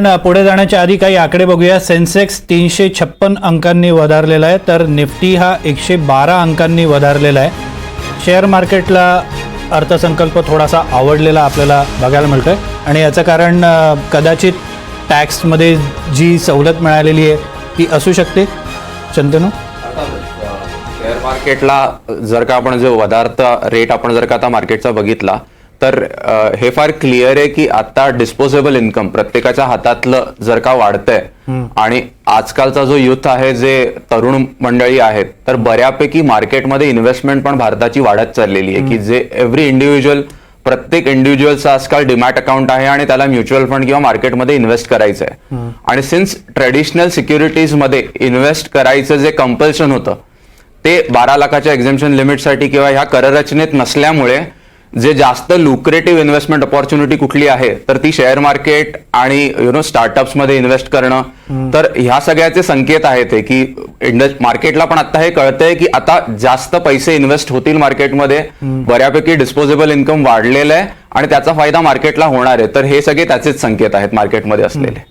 आपण पुढे जाण्याच्या आधी काही आकडे बघूया. सेन्सेक्स तीनशे छप्पन अंकांनी वधारलेला आहे तर निफ्टी हा एकशे बारा अंकांनी वधारलेला आहे. शेअर मार्केटला अर्थसंकल्प थोडासा आवडलेला आपल्याला बघायला मिळतोय. आणि याचं कारण कदाचित टॅक्समध्ये जी सवलत मिळालेली आहे ती असू शकते. चंदनू? शेअर मार्केटला जर का आपण जो वधारता रेट आपण जर का आता मार्केटचा बघितला तर हे फार क्लिअर आहे की आता डिस्पोजेबल इन्कम प्रत्येकाच्या हातातलं जर का वाढतंय आणि आजकालचा जो युथ आहे जे तरुण मंडळी आहेत तर बऱ्यापैकी मार्केटमध्ये इन्व्हेस्टमेंट पण भारताची वाढत चाललेली आहे की जे एव्हरी इंडिव्हिज्युअल प्रत्येक इंडिव्हिज्युअलचा आजकाल डिमॅट अकाउंट आहे आणि त्याला म्युच्युअल फंड किंवा मार्केटमध्ये इन्व्हेस्ट करायचं आहे. आणि सिन्स ट्रेडिशनल सिक्युरिटीजमध्ये इन्व्हेस्ट करायचं जे कंपल्शन होतं ते बारा लाखाच्या एक्झाम्शन लिमिटसाठी किंवा ह्या कररचनेत नसल्यामुळे जे जास्त लुक्रेटिव्ह इन्व्हेस्टमेंट ऑपॉर्च्युनिटी कुठली आहे तर ती शेअर मार्केट आणि यु नो स्टार्टअप्समध्ये इन्व्हेस्ट करणं. तर ह्या सगळ्याचे संकेत आहेत हे की मार्केटला पण आता हे कळतंय की आता जास्त पैसे इन्व्हेस्ट होतील मार्केटमध्ये बऱ्यापैकी डिस्पोजेबल इन्कम वाढलेलं आहे आणि त्याचा फायदा मार्केटला होणार आहे. तर हे सगळे त्याचेच संकेत आहेत मार्केटमध्ये असलेले.